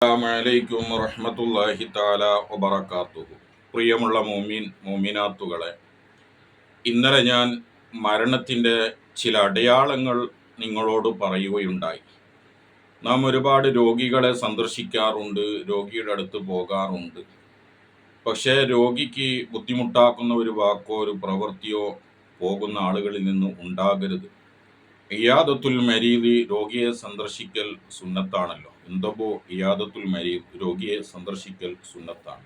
അസ്സലാമലൈക്കും വറഹ്മത്തുള്ളാഹി തആല വബറകാതുഹു പ്രിയമുള്ള മോമിൻ മോമിനാത്തുകളെ ഇന്നലെ ഞാൻ മരണത്തിന്റെ ചില അടയാളങ്ങൾ നിങ്ങളോട് പറയുകയുണ്ടായി. നാം ഒരുപാട് രോഗികളെ സന്ദർശിക്കാറുണ്ട് രോഗിയുടെ അടുത്ത് പോകാറുണ്ട്. പക്ഷേ രോഗിക്ക് ബുദ്ധിമുട്ടാക്കുന്ന ഒരു വാക്കോ ഒരു പ്രവൃത്തിയോ പോകുന്ന ആളുകളിൽ നിന്ന് ഉണ്ടാകരുത്. ഇയാദത്തുൽ മരീദി രോഗിയെ സന്ദർശിക്കൽ സുന്നത്താണല്ലോ. എന്തപ്പോ ഇയാദത്തുൽ മരീദ് രോഗിയെ സന്ദർശിക്കൽ സുന്നത്താണ്.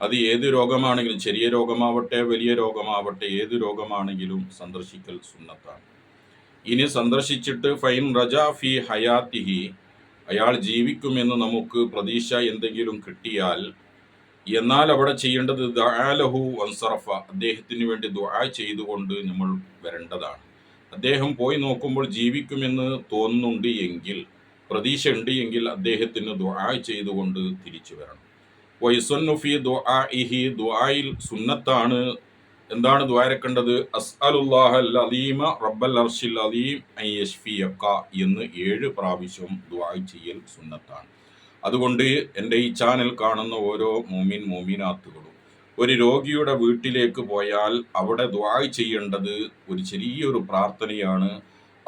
അത് ഏത് രോഗമാണെങ്കിലും ചെറിയ രോഗമാവട്ടെ വലിയ രോഗമാവട്ടെ ഏത് രോഗമാണെങ്കിലും സന്ദർശിക്കൽ സുന്നത്താണ്. ഇനി സന്ദർശിച്ചിട്ട് ഫൈൻ റജ ഫി ഹയാത്തിഹി അയാൾ ജീവിക്കുമെന്ന് നമുക്ക് പ്രതീക്ഷ എന്തെങ്കിലും കിട്ടിയാൽ എന്നാൽ അവിടെ ചെയ്യേണ്ടത് ദാലഹു വൻസറഫ അദ്ദേഹത്തിന് വേണ്ടി ദുആ ചെയ്തുകൊണ്ട് നമ്മൾ വരേണ്ടതാണ്. അദ്ദേഹം പോയി നോക്കുമ്പോൾ ജീവിക്കുമെന്ന് തോന്നുന്നുണ്ട് എങ്കിൽ പ്രതീക്ഷ ഉണ്ട് എങ്കിൽ അദ്ദേഹത്തിന് ദുആ ചെയ്തുകൊണ്ട് തിരിച്ചു വരണം. വൈസന്നുഫി ദുആഇഹി ദുആയിൽ സുന്നത്താണ്. എന്താണ് ദ്വാരക്കേണ്ടത് അസ്അലുല്ലാഹൽ അലീമ റബ്ബൽ അർഷിൽ അലീം യശ്ഫിയക്ക എന്ന് ഏഴ് പ്രാവശ്യം ദുആ ചെയ്യൽ സുന്നത്താണ്. അതുകൊണ്ട് എന്റെ ഈ ചാനൽ കാണുന്ന ഓരോ മോമിൻ മോമിനാത്തുകളും ഒരു രോഗിയുടെ വീട്ടിലേക്ക് പോയാൽ അവിടെ ദുആ ചെയ്യേണ്ടത് ഒരു ചെറിയൊരു പ്രാർത്ഥനയാണ്.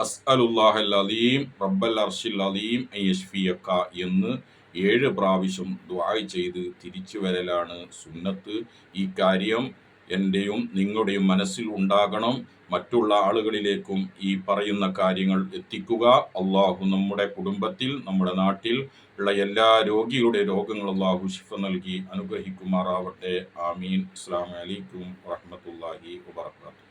അസ്അലുല്ലാഹൽ അലീം റബ്ബൽ അർഷിൽ അലീം അൻ എന്ന് ഏഴ് പ്രാവശ്യം ദ്വായ് ചെയ്ത് തിരിച്ചു വരലാണ് സുന്നത്ത്. ഈ കാര്യം എന്റെയും നിങ്ങളുടെയും മനസ്സിൽ ഉണ്ടാകണം. മറ്റുള്ള ആളുകളിലേക്കും ഈ പറയുന്ന കാര്യങ്ങൾ എത്തിക്കുക. അള്ളാഹു നമ്മുടെ കുടുംബത്തിൽ നമ്മുടെ നാട്ടിൽ ഉള്ള എല്ലാ രോഗികളുടെ രോഗങ്ങൾ അള്ളാഹു ഷിഫ നൽകി അനുഗ്രഹിക്കുമാറാവട്ടെ. ആമീൻ. അസ്സാം വലൈക്കും വാഹമത്തല്ലാഹി വാബർക്കാത്തു